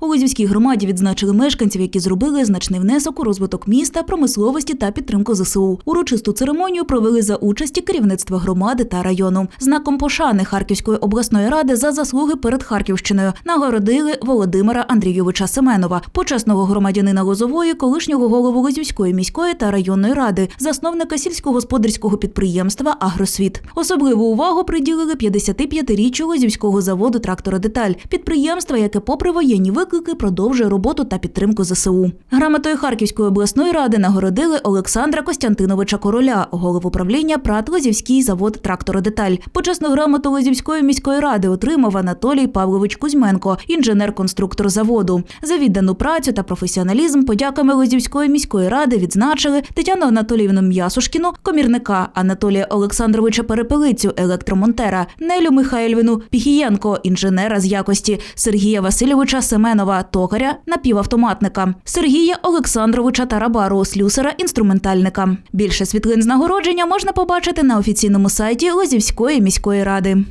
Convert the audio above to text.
У Лозівській громаді відзначили мешканців, які зробили значний внесок у розвиток міста, промисловості та підтримку ЗСУ. Урочисту церемонію провели за участі керівництва громади та району. Знаком пошани Харківської обласної ради за заслуги перед Харківщиною нагородили Володимира Андрійовича Семенова, почесного громадянина Лозової, колишнього голову Лозівської міської та районної ради, засновника сільськогосподарського підприємства Агросвіт. Особливу увагу приділили 55-річчю Лозівського заводу «Трактородеталь» – підприємства, яке, попри воєнні виклики, продовжує роботу та підтримку ЗСУ. Грамотою Харківської обласної ради нагородили Олександра Костянтиновича Короля, голову правління ПРАТ Лозівський завод «Трактородеталь». Почесну грамоту Лозівської міської ради отримав Анатолій Павлович Кузьменко, інженер-конструктор заводу. За віддану працю та професіоналізм подяками Лозівської міської ради відзначили Тетяну Анатоліївну М'ясушкіну, комірника Анатолія Олександровича Перепелицю, електромонтера, Нелю Михайлівну Піхієнко, інженера з якості, Сергія Васильовича Семенова, токаря, напівавтоматника, Сергія Олександровича Тарабару, слюсара, інструментальника. Більше світлин з нагородження можна побачити на офіційному сайті Лозівської міської ради.